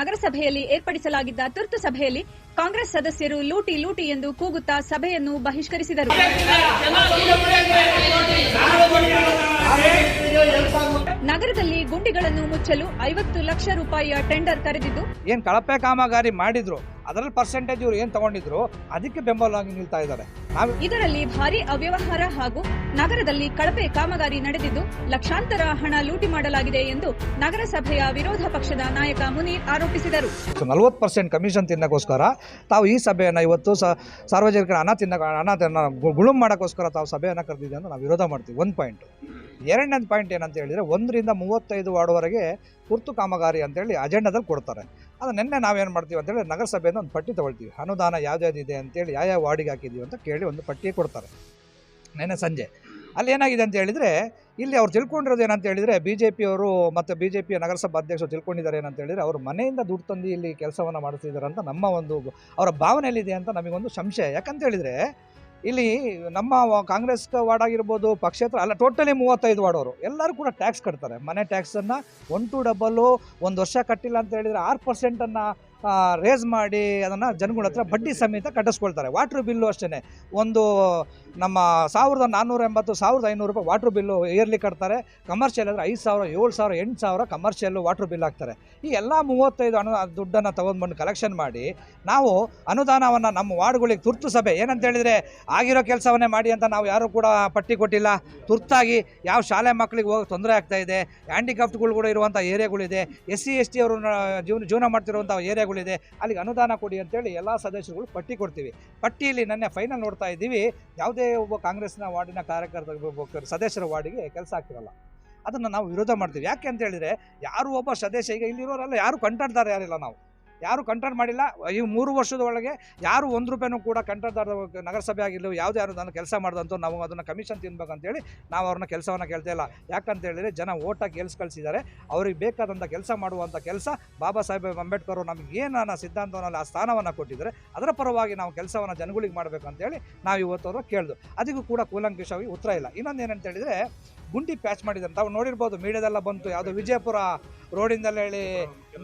ನಗರಸಭೆಯಲ್ಲಿ ಏರ್ಪಡಿಸಲಾಗಿದ್ದ ತುರ್ತು ಸಭೆಯಲ್ಲಿ ಕಾಂಗ್ರೆಸ್ ಸದಸ್ಯರು ಲೂಟಿ ಲೂಟಿ ಎಂದು ಕೂಗುತ್ತಾ ಸಭೆಯನ್ನು ಬಹಿಷ್ಕರಿಸಿದರು. ನಗರದಲ್ಲಿ ಗುಂಡಿಗಳನ್ನು ಮುಚ್ಚಲು ಐವತ್ತು ಲಕ್ಷ ರೂಪಾಯಿಯ ಟೆಂಡರ್ ಕರೆದಿದ್ದು ಏನ್ ಕಳಪೆ ಕಾಮಗಾರಿ ಮಾಡಿದ್ರು ಅದರಲ್ಲಿ ಪರ್ಸೆಂಟೇಜ್ ಇವರು ಏನ್ ತಗೊಂಡಿದ್ರು ಅದಕ್ಕೆ ಬೆಂಬಲವಾಗಿ ನಿಲ್ತಾ ಇದ್ದಾರೆ. ಇದರಲ್ಲಿ ಭಾರಿ ಅವ್ಯವಹಾರ ಹಾಗೂ ನಗರದಲ್ಲಿ ಕಳಪೆ ಕಾಮಗಾರಿ ನಡೆದಿದ್ದು ಲಕ್ಷಾಂತರ ಹಣ ಲೂಟಿ ಮಾಡಲಾಗಿದೆ ಎಂದು ನಗರಸಭೆಯ ವಿರೋಧ ಪಕ್ಷದ ನಾಯಕ ಮುನೀರ್ ಆರೋಪಿಸಿದರು. ನಲವತ್ತು ಪರ್ಸೆಂಟ್ ಕಮಿಷನ್ ತಿನ್ನಕ್ಕೋಸ್ಕರ ತಾವು ಈ ಸಭೆಯನ್ನು ಇವತ್ತು ಸಾರ್ವಜನಿಕರ ಹಣ ತಿನ್ನ ಹಣ ಗುಳುಂ ಮಾಡೋಕ್ಕೋಸ್ಕರ ತಾವು ಸಭೆಯನ್ನು ಕರೆದಿದೆ ಅಂತ ನಾವು ವಿರೋಧ ಮಾಡ್ತೀವಿ. ಒಂದು ಪಾಯಿಂಟ್ ಎರಡನೇದು ಪಾಯಿಂಟ್ ಏನಂತ ಹೇಳಿದರೆ ಒಂದರಿಂದ ಮೂವತ್ತೈದು ವಾರ್ಡ್ವರೆಗೆ ತುರ್ತು ಕಾಮಗಾರಿ ಅಂತೇಳಿ ಅಜೆಂಡಾದಲ್ಲಿ ಕೊಡ್ತಾರೆ. ಅದು ನಿನ್ನೆ ನಾವೇನು ಮಾಡ್ತೀವಿ ಅಂತೇಳಿ ನಗರಸಭೆಯಿಂದ ಒಂದು ಪಟ್ಟಿ ತೊಗೊಳ್ತೀವಿ. ಅನುದಾನ ಯಾವ್ದ್ಯಾವ್ದಿದೆ ಅಂತೇಳಿ ಯಾವ ಯಾವ ವಾರ್ಡಿಗೆ ಹಾಕಿದ್ದೀವಿ ಅಂತ ಕೇಳಿ ಒಂದು ಪಟ್ಟಿ ಕೊಡ್ತಾರೆ. ನಿನ್ನೆ ಸಂಜೆ. ಅಲ್ಲಿ ಏನಾಗಿದೆ ಅಂತ ಹೇಳಿದರೆ ಇಲ್ಲಿ ಅವ್ರು ತಿಳ್ಕೊಂಡಿರೋದು ಏನಂತ ಹೇಳಿದರೆ ಬಿ ಜೆ ಪಿಯವರು ಮತ್ತು ಬಿ ಜೆ ಪಿಯ ನಗರಸಭಾ ಅಧ್ಯಕ್ಷರು ತಿಳ್ಕೊಂಡಿದ್ದಾರೆ ಏನಂತ ಹೇಳಿದರೆ ಅವರು ಮನೆಯಿಂದ ದುಡ್ಡು ತಂದು ಇಲ್ಲಿ ಕೆಲಸವನ್ನು ಮಾಡ್ತಿದ್ದಾರೆ ಅಂತ ನಮ್ಮ ಒಂದು ಅವರ ಭಾವನೆಯಲ್ಲಿದೆ ಅಂತ ನಮಗೊಂದು ಸಂಶಯ. ಯಾಕಂತ ಹೇಳಿದರೆ ಇಲ್ಲಿ ನಮ್ಮ ಕಾಂಗ್ರೆಸ್ ವಾರ್ಡ್ ಆಗಿರ್ಬೋದು, ಪಕ್ಷೇತರ ಅಲ್ಲ ಟೋಟಲಿ ಮೂವತ್ತೈದು ವಾರ್ಡ್ ಅವರು. ಎಲ್ಲರೂ ಕೂಡ ಟ್ಯಾಕ್ಸ್ ಕಟ್ತಾರೆ. ಮನೆ ಟ್ಯಾಕ್ಸನ್ನು ಒನ್ ಟು ಡಬಲ್ಲು ಒಂದು ವರ್ಷ ಕಟ್ಟಿಲ್ಲ ಅಂತ ಹೇಳಿದರೆ ಆರು ಪರ್ಸೆಂಟನ್ನು ರೇಸ್ ಮಾಡಿ, ಅದನ್ನು ಜನಗಳ ಹತ್ರ ಬಡ್ಡಿ ಸಮೇತ ಕಟ್ಟಿಸ್ಕೊಳ್ತಾರೆ. ವಾಟ್ರ್ ಬಿಲ್ಲು ಅಷ್ಟೇ ಒಂದು ನಮ್ಮ ಸಾವಿರದ ನಾನ್ನೂರ ಎಂಬತ್ತು, ಸಾವಿರದ ಐನೂರು ರೂಪಾಯಿ ವಾಟ್ರ್ ಬಿಲ್ಲು ಇಯರ್ಲಿ ಕಟ್ತಾರೆ. ಕಮರ್ಷಿಯಲ್ ಅಂದರೆ ಐದು ಸಾವಿರ, ಏಳು ಸಾವಿರ, ಎಂಟು ಸಾವಿರ ಕಮರ್ಷಿಯಲ್ಲು ವಾಟ್ರ್ ಬಿಲ್ ಹಾಕ್ತಾರೆ. ಈ ಎಲ್ಲ ಮೂವತ್ತೈದು ಅನು, ದುಡ್ಡನ್ನು ತೊಗೊಂಡ್ಬಂದು ಕಲೆಕ್ಷನ್ ಮಾಡಿ, ನಾವು ಅನುದಾನವನ್ನು ನಮ್ಮ ವಾರ್ಡ್ಗಳಿಗೆ ತುರ್ತು ಸಭೆ. ಏನಂತ ಹೇಳಿದರೆ, ಆಗಿರೋ ಕೆಲಸವನ್ನೇ ಮಾಡಿ ಅಂತ ನಾವು ಯಾರೂ ಕೂಡ ಪಟ್ಟಿ ಕೊಟ್ಟಿಲ್ಲ. ತುರ್ತಾಗಿ ಯಾವ ಶಾಲೆ ಮಕ್ಕಳಿಗೆ ಹೋಗಿ ತೊಂದರೆ ಆಗ್ತಾ ಇದೆ ಹ್ಯಾಂಡಿಕ್ರಾಫ್ಟ್ಗಳು ಕೂಡ ಇರುವಂಥ ಏರಿಯಾಗಳಿದೆ ಎಸ್ ಸಿ ಎಸ್ ಟಿ ಅವರು ಜೀವನ ಜೀವನ ಮಾಡ್ತಿರುವಂಥ ಏರಿಯಾಗಳಿದೆ, ಅಲ್ಲಿಗೆ ಅನುದಾನ ಕೊಡಿ ಅಂತೇಳಿ ಎಲ್ಲ ಸದಸ್ಯರುಗಳು ಪಟ್ಟಿ ಕೊಡ್ತೀವಿ. ಪಟ್ಟಿಯಲ್ಲಿ ನನ್ನೆ ಫೈನಲ್ ನೋಡ್ತಾ ಇದ್ದೀವಿ, ಯಾವುದೇ ಒಬ್ಬ ಕಾಂಗ್ರೆಸ್ನ ವಾರ್ಡಿನ ಕಾರ್ಯಕರ್ತ ಸದಸ್ಯರ ವಾರ್ಡಿಗೆ ಕೆಲಸ ಆಗ್ತಿರಲ್ಲ. ಅದನ್ನು ನಾವು ವಿರೋಧ ಮಾಡ್ತೀವಿ. ಯಾಕೆ ಅಂತ ಹೇಳಿದರೆ, ಯಾರು ಒಬ್ಬ ಸದಸ್ಯ ಈಗ ಇಲ್ಲಿರೋರೆಲ್ಲ ಯಾರು ಕಂಟಾಡ್ತಾರೆ ಯಾರಿಲ್ಲ ನಾವು. ಯಾರು ಕಂಟ್ರೋಲ್ ಮಾಡಿಲ್ಲ. ಈ ಮೂರು ವರ್ಷದ ಒಳಗೆ ಯಾರು ಒಂದು ರೂಪಾಯಿನೂ ಕೂಡ ಕಂಟ್ರೋಲ್ದಾರ ನಗರಸಭೆ ಆಗಿಲ್ಲ ಯಾವುದೇ ಯಾರು ನಾನು ಕೆಲಸ ಮಾಡ್ದಂತೂ ನಾವು ಅದನ್ನು ಕಮಿಷನ್ ತಿನ್ಬೇಕಂತೇಳಿ ನಾವು ಅವ್ರನ್ನ ಕೆಲಸವನ್ನು ಕೇಳ್ತಾ ಇಲ್ಲ. ಯಾಕಂತ ಹೇಳಿದರೆ ಜನ ಓಟಾಗಿ ಗೆಲ್ಸ್ ಕಳಿಸಿದ್ದಾರೆ. ಅವ್ರಿಗೆ ಬೇಕಾದಂಥ ಕೆಲಸ ಮಾಡುವಂಥ ಕೆಲಸ ಬಾಬಾ ಸಾಹೇಬ್ ಅಂಬೇಡ್ಕರ್ ಅವರು ನಮಗೆ ಏನು ಸಿದ್ಧಾಂತವನ್ನಲ್ಲಿ ಆ ಸ್ಥಾನವನ್ನು ಕೊಟ್ಟಿದ್ದಾರೆ. ಅದರ ಪರವಾಗಿ ನಾವು ಕೆಲಸವನ್ನು ಜನಗಳಿಗೆ ಮಾಡಬೇಕಂತೇಳಿ ನಾವು ಇವತ್ತು ಅವರು ಕೇಳಿದ್ವು ಅದಕ್ಕೂ ಕೂಡ ಕೂಲಂಕಷವಾಗಿ ಉತ್ತರ ಇಲ್ಲ. ಇನ್ನೊಂದು ಏನಂತ ಹೇಳಿದರೆ ಗುಂಡಿ ಪ್ಯಾಚ್ ಮಾಡಿದ್ದಾರೆ. ತಾವು ನೋಡಿರ್ಬೋದು ಮೀಡಿಯಾದೆಲ್ಲ ಬಂತು. ಯಾವುದು ವಿಜಯಪುರ ರೋಡಿಂದಲ್ಲ ಹೇಳಿ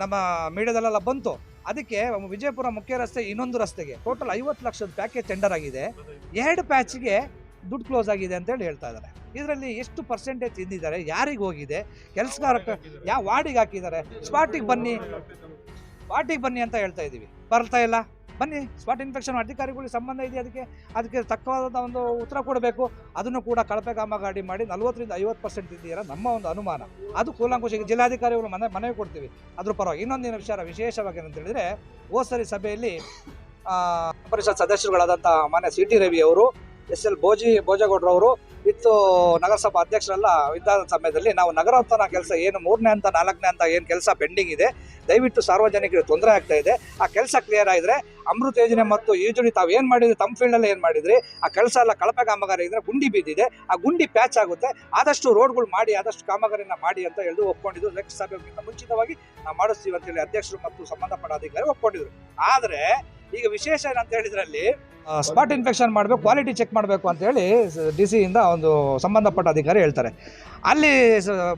ನಮ್ಮ ಮೀಡಿಯಾದಲ್ಲೆಲ್ಲ ಬಂತು. ಅದಕ್ಕೆ ವಿಜಯಪುರ ಮುಖ್ಯ ರಸ್ತೆ ಇನ್ನೊಂದು ರಸ್ತೆಗೆ ಟೋಟಲ್ ಐವತ್ತು ಲಕ್ಷದ ಪ್ಯಾಕೇಜ್ ಟೆಂಡರ್ ಆಗಿದೆ. ಎರಡು ಪ್ಯಾಚ್ಗೆ ದುಡ್ಡು ಕ್ಲೋಸ್ ಆಗಿದೆ ಅಂತೇಳಿ ಹೇಳ್ತಾ ಇದ್ದಾರೆ. ಇದರಲ್ಲಿ ಎಷ್ಟು ಪರ್ಸೆಂಟೇಜ್ ತಿಂದಿದ್ದಾರೆ ಯಾರಿಗೆ ಹೋಗಿದೆ ಕೆಲಸಗಾರ ಯಾವ ವಾರ್ಡಿಗೆ ಹಾಕಿದ್ದಾರೆ ಸ್ಪಾಟಿಗೆ ಬನ್ನಿ. ಸ್ಪಾಟಿಗೆ ಬನ್ನಿ ಅಂತ ಹೇಳ್ತಾ ಇದ್ದೀವಿ. ಬರ್ತಾ ಇಲ್ಲ? ಬನ್ನಿ ಸ್ಪಾಟ್ ಇನ್ಫೆಕ್ಷನ್ ಅಧಿಕಾರಿಗಳಿಗೆ ಸಂಬಂಧ ಇದೆ ಅದಕ್ಕೆ? ಅದಕ್ಕೆ ತಕ್ಕವಾದ ಒಂದು ಉತ್ತರ ಕೊಡಬೇಕು. ಅದನ್ನು ಕೂಡ ಕಳಪೆ ಕಾಮಗಾರಿ ಮಾಡಿ ನಲ್ವತ್ತರಿಂದ ಐವತ್ತು ಪರ್ಸೆಂಟ್ ಇದ್ದೀರಾ ನಮ್ಮ ಒಂದು ಅನುಮಾನ. ಅದು ಕೂಲಂಕುಷ ಜಿಲ್ಲಾಧಿಕಾರಿಗಳು ಮನೆ ಮನವಿ ಕೊಡ್ತೀವಿ. ಅದ್ರ ಪರವಾಗಿ ಇನ್ನೊಂದಿನ ವಿಚಾರ ವಿಶೇಷವಾಗಿ ಏನಂತ ಹೇಳಿದ್ರೆ ಸರಿ ಸಭೆಯಲ್ಲಿ ಪರಿಷತ್ ಸದಸ್ಯರುಗಳಾದಂಥ ಮಾನ್ಯ ಸಿ ಟಿ ರವಿ ಅವರು, ಎಸ್ ಎಲ್ ಭೋಜಿ ಭೋಜಗೌಡ್ರವರು ಇತ್ತು ನಗರಸಭಾ ಅಧ್ಯಕ್ಷರೆಲ್ಲ ಇದ್ದ ಸಮಯದಲ್ಲಿ ನಾವು ನಗರೋತ್ಥಾನ ಕೆಲಸ ಏನು ಮೂರನೇ ಅಂತ ನಾಲ್ಕನೇ ಅಂತ ಏನು ಕೆಲಸ ಪೆಂಡಿಂಗ್ ಇದೆ. ದಯವಿಟ್ಟು ಸಾರ್ವಜನಿಕರಿಗೆ ತೊಂದರೆ ಆಗ್ತಾ ಇದೆ. ಆ ಕೆಲಸ ಕ್ಲಿಯರ್ ಆಗಿದ್ರೆ ಅಮೃತ ಯೋಜನೆ ಮತ್ತು ಯೋಜನೆ ತಾವು ಏನು ಮಾಡಿದ್ರಿ, ತಮ್ಮ ಫೀಲ್ಡಲ್ಲಿ ಏನು ಮಾಡಿದ್ರಿ? ಆ ಕೆಲಸ ಎಲ್ಲ ಕಳಪೆ ಕಾಮಗಾರಿ ಇದ್ರೆ ಗುಂಡಿ ಬಿದ್ದಿದೆ. ಆ ಗುಂಡಿ ಪ್ಯಾಚ್ ಆಗುತ್ತೆ. ಆದಷ್ಟು ರೋಡ್ಗಳು ಮಾಡಿ, ಆದಷ್ಟು ಕಾಮಗಾರಿನ ಮಾಡಿ ಅಂತ ಹೇಳಿದು ಒಪ್ಕೊಂಡಿದ್ದು ನೆಕ್ಸ್ಟ್ ಸಭೆಗಿಂತ ಮುಂಚಿತವಾಗಿ ನಾವು ಮಾಡಿಸ್ತೀವಿ ಅಂತೇಳಿ ಅಧ್ಯಕ್ಷರು ಮತ್ತು ಸಂಬಂಧಪಟ್ಟ ಅಧಿಕಾರಿ ಒಪ್ಕೊಂಡಿದ್ರು. ಆದರೆ ಈಗ ವಿಶೇಷ ಏನಂತ ಹೇಳಿದ್ರಲ್ಲಿ ಸ್ಪಾಟ್ ಇನ್ಫೆಕ್ಷನ್ ಮಾಡಬೇಕು ಕ್ವಾಲಿಟಿ ಚೆಕ್ ಮಾಡಬೇಕು ಅಂತೇಳಿ ಡಿ ಸಿಯಿಂದ ಒಂದು ಸಂಬಂಧಪಟ್ಟ ಅಧಿಕಾರಿ ಹೇಳ್ತಾರೆ. ಅಲ್ಲಿ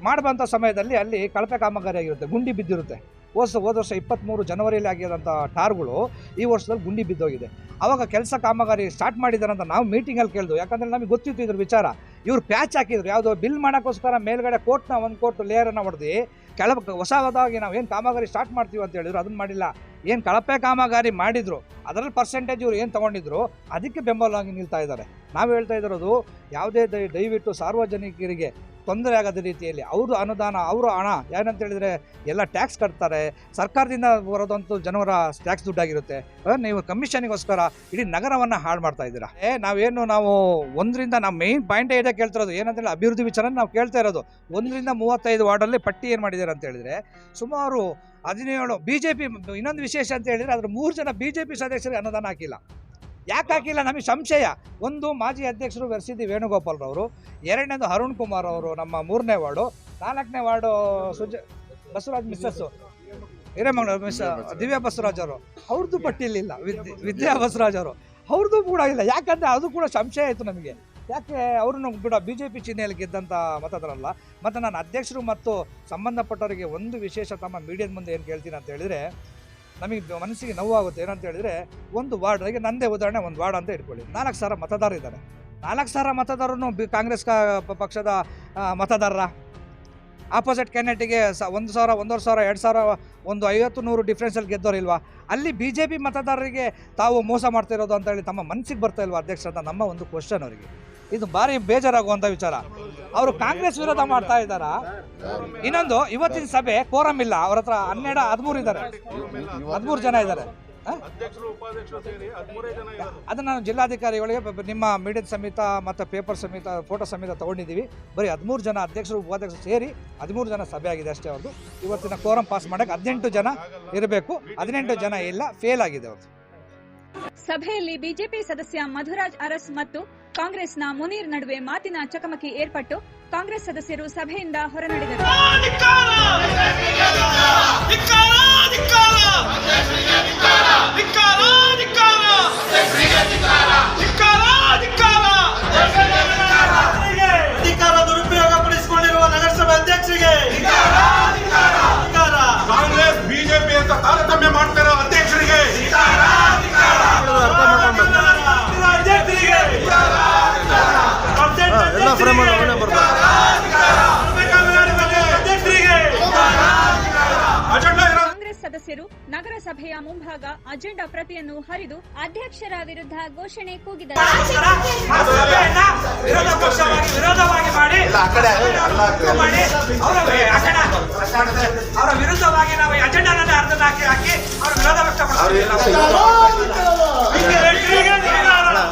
ಮಾಡುವಂಥ ಸಮಯದಲ್ಲಿ ಅಲ್ಲಿ ಕಳಪೆ ಕಾಮಗಾರಿ ಆಗಿರುತ್ತೆ ಗುಂಡಿ ಬಿದ್ದಿರುತ್ತೆ. ವರ್ಷ ಹೋದ ವರ್ಷ ಇಪ್ಪತ್ತ್ಮೂರು ಜನವರಿಯಲ್ಲಿ ಆಗಿರೋಂಥ ಟಾರ್ಗಳು ಈ ವರ್ಷದಲ್ಲಿ ಗುಂಡಿ ಬಿದ್ದೋಗಿದೆ. ಅವಾಗ ಕೆಲಸ ಕಾಮಗಾರಿ ಸ್ಟಾರ್ಟ್ ಮಾಡಿದ್ದಾರೆ ಅಂತ ನಾವು ಮೀಟಿಂಗಲ್ಲಿ ಕೇಳಿದ್ವು. ಯಾಕಂದರೆ ನಮಗೆ ಗೊತ್ತಿತ್ತು ಇದ್ರ ವಿಚಾರ. ಇವ್ರು ಪ್ಯಾಚ್ ಹಾಕಿದ್ರು. ಯಾವುದೋ ಬಿಲ್ ಮಾಡೋಕ್ಕೋಸ್ಕರ ಮೇಲ್ಗಡೆ ಕೋರ್ಟ್ನ ಒಂದು ಕೋರ್ಟ್ ಲೇಯರನ್ನು ಹೊಡೆದು ಕೆಳ ಹೊಸದಾಗಿ ನಾವು ಏನು ಕಾಮಗಾರಿ ಸ್ಟಾರ್ಟ್ ಮಾಡ್ತೀವಿ ಅಂತ ಹೇಳಿದ್ರು ಅದನ್ನು ಮಾಡಿಲ್ಲ. ಏನು ಕಳಪೆ ಕಾಮಗಾರಿ ಮಾಡಿದ್ರು, ಅದರಲ್ಲಿ ಪರ್ಸೆಂಟೇಜ್ ಇವ್ರು ಏನು ತೊಗೊಂಡಿದ್ರು, ಅದಕ್ಕೆ ಬೆಂಬಲವಾಗಿ ನಿಲ್ತಾ ಇದ್ದಾರೆ. ನಾವು ಹೇಳ್ತಾ ಇದ್ದಿರೋದು ಯಾವುದೇ ದಯ ದಯವಿಟ್ಟು ಸಾರ್ವಜನಿಕರಿಗೆ ತೊಂದರೆ ಆಗದ ರೀತಿಯಲ್ಲಿ ಅವರು ಅನುದಾನ, ಅವರು ಹಣ ಏನಂತ ಹೇಳಿದರೆ ಎಲ್ಲ ಟ್ಯಾಕ್ಸ್ ಕಟ್ತಾರೆ. ಸರ್ಕಾರದಿಂದ ಬರೋದಂತೂ ಜನವರ ಟ್ಯಾಕ್ಸ್ ದುಡ್ಡಾಗಿರುತ್ತೆ. ನೀವು ಕಮಿಷನಿಗೋಸ್ಕರ ಇಡೀ ನಗರವನ್ನು ಹಾಳು ಮಾಡ್ತಾ ಇದ್ದೀರಾ? ಏ, ನಾವೇನು ನಾವು ಒಂದರಿಂದ ನಾವು ಮೇಯ್ನ್ ಪಾಯಿಂಟ್ ಇದೆ ಕೇಳ್ತಿರೋದು. ಏನಂತೇಳಿ ಅಭಿವೃದ್ಧಿ ವಿಚಾರ ನಾವು ಕೇಳ್ತಾ ಇರೋದು. ಒಂದರಿಂದ ಮೂವತ್ತೈದು ವಾರ್ಡಲ್ಲಿ ಪಟ್ಟಿ ಏನು ಮಾಡಿದ್ದಾರೆ ಅಂತ ಹೇಳಿದರೆ ಸುಮಾರು ಹದಿನೇಳು ಬಿ ಜೆ ಪಿ ಇನ್ನೊಂದು ವಿಶೇಷ ಅಂತ ಹೇಳಿದರೆ ಅದ್ರ ಮೂರು ಜನ ಬಿ ಜೆ ಪಿ ಸದಸ್ಯರಿಗೆ ಅನುದಾನ ಹಾಕಿಲ್ಲ. ಯಾಕೆ ಹಾಕಿಲ್ಲ? ನಮಗೆ ಸಂಶಯ. ಒಂದು, ಮಾಜಿ ಅಧ್ಯಕ್ಷರು ವೆರ್ಸಿದ್ದಿ ವೇಣುಗೋಪಾಲ್ರವರು ಎರಡನೇದು ಅರುಣ್ ಕುಮಾರ್ ಅವರು ನಮ್ಮ ಮೂರನೇ ವಾರ್ಡು. ನಾಲ್ಕನೇ ward Suja, Basavaraj Mrs. Hiremangaluru miss Divya Basavaraj ಅವರು. ಅವ್ರದ್ದು ಪಟ್ಟಿಲಿಲ್ಲ ವಿದ್ಯಾ ವಿದ್ಯಾ ಬಸವರಾಜ್ ಅವರು. ಅವ್ರದ್ದು ಕೂಡ ಇಲ್ಲ ಯಾಕಂದರೆ ಅದು ಕೂಡ ಸಂಶಯ ಆಯಿತು ನಮಗೆ. ಯಾಕೆ ಅವ್ರನ್ನು ಕೂಡ ಬಿ ಜೆ ಪಿ ಚಿಹ್ನೆಯಲ್ಲಿ ಗೆದ್ದಂಥ ಮತದಾರಲ್ಲ ಮತ್ತು ನಾನು ಅಧ್ಯಕ್ಷರು ಮತ್ತು ಸಂಬಂಧಪಟ್ಟವರಿಗೆ ಒಂದು ವಿಶೇಷ ತಮ್ಮ ಮೀಡಿಯಾದ ಮುಂದೆ ಏನು ಕೇಳ್ತೀನಿ ಅಂತ ಹೇಳಿದರೆ ನಮಗೆ ಮನಸ್ಸಿಗೆ ನೋವಾಗುತ್ತೆ. ಏನಂತ ಹೇಳಿದರೆ ಒಂದು ವಾರ್ಡ್ ಈಗ ನಂದೇ ಉದಾಹರಣೆ, ಒಂದು ವಾರ್ಡ್ ಅಂತ ಇಟ್ಕೊಳ್ಳಿ. ನಾಲ್ಕು ಸಾವಿರ ಮತದಾರ ಇದ್ದಾರೆ. ನಾಲ್ಕು ಸಾವಿರ ಮತದಾರರು ಬಿ ಕಾಂಗ್ರೆಸ್ ಪಕ್ಷದ ಮತದಾರರ ಆಪೋಸಿಟ್ ಕ್ಯಾಂಡಿಡೇಟಿಗೆ ಸ, ಒಂದು ಸಾವಿರ, ಒಂದೂವರೆ ಸಾವಿರ, ಎರಡು ಸಾವಿರ, ಒಂದು ಐವತ್ತು ನೂರು ಡಿಫ್ರೆನ್ಸಲ್ಲಿ ಗೆದ್ದೋರಿಲ್ವಾ ಅಲ್ಲಿ ಬಿ ಜೆ ಪಿ ಮತದಾರರಿಗೆ ತಾವು ಮೋಸ ಮಾಡ್ತಿರೋದು ಅಂತ ಹೇಳಿ ತಮ್ಮ ಮನಸ್ಸಿಗೆ ಬರ್ತಾ ಇಲ್ವಾ ಅಧ್ಯಕ್ಷ ಅಂತ ನಮ್ಮ ಒಂದು ಕ್ವಶನ್ ಅವರಿಗೆ. ಇದು ಭಾರಿ ಬೇಜಾರಾಗುವಂಥ ವಿಚಾರ. ಅವರು ಕಾಂಗ್ರೆಸ್ ವಿರೋಧ ಮಾಡ್ತಾ ಇದ್ದಾರಾ. ಇನ್ನೊಂದು, ಇವತ್ತಿನ ಸಭೆ ಕೋರಂ ಇಲ್ಲ. ಅವ್ರ ಹತ್ರ ಹನ್ನೆರಡು, ಹದಿಮೂರು ಇದ್ದಾರೆ. ಹದಿಮೂರು ಜನ ಇದ್ದಾರೆ. ಅದನ್ನ ನಾನು ಜಿಲ್ಲಾಧಿಕಾರಿಗಳಿಗೆ ನಿಮ್ಮ ಮೀಡಿಯಾದ ಸಮೇತ ಮತ್ತು ಪೇಪರ್ ಸಮೇತ ಫೋಟೋ ಸಮೇತ ತೊಗೊಂಡಿದ್ದೀವಿ. ಬರೀ ಹದಿಮೂರು ಜನ ಅಧ್ಯಕ್ಷರು, ಉಪಾಧ್ಯಕ್ಷರು ಸೇರಿ ಹದಿಮೂರು ಜನ ಸಭೆ ಆಗಿದೆ ಅಷ್ಟೇ ಅವ್ರದ್ದು ಇವತ್ತಿನ ಕೋರಂ ಪಾಸ್ ಮಾಡಕ್ಕೆ ಹದಿನೆಂಟು ಜನ ಇರಬೇಕು. ಹದಿನೆಂಟು ಜನ ಇಲ್ಲ ಫೇಲ್ ಆಗಿದೆ ಅವ್ರದ್ದು ಸಭೆಯಲ್ಲಿ ಬಿಜೆಪಿ ಸದಸ್ಯ ಮಧುರಾಜ್ ಅರಸ್ ಮತ್ತು ಕಾಂಗ್ರೆಸ್ನ ಮುನೀರ್ ನಡುವೆ ಮಾತಿನ ಚಕಮಕಿ ಏರ್ಪಟ್ಟು ಕಾಂಗ್ರೆಸ್ ಸದಸ್ಯರು ಸಭೆಯಿಂದ ಹೊರನಡೆದರು. ಫ್ರೇಮ್ ಕಾಂಗ್ರೆಸ್ ಸದಸ್ಯರು ನಗರಸಭೆಯ ಮುಂಭಾಗ ಅಜೆಂಡಾ ಪ್ರತಿಯನ್ನು ಹರಿದು ಅಧ್ಯಕ್ಷರ ವಿರುದ್ಧ ಘೋಷಣೆ ಕೂಗಿದರು. ವಿರೋಧ ವಿರೋಧವಾಗಿ ಮಾಡಿ ಅವರ ಅವರ ವಿರುದ್ಧವಾಗಿ ನಾವು ಅಜೆಂಡಾ ಅರ್ಧ ಹಾಕಿ ಹಾಕಿ ಅವರ ವಿರೋಧ ವ್ಯಕ್ತಪಡಿಸ್ತೀವಿ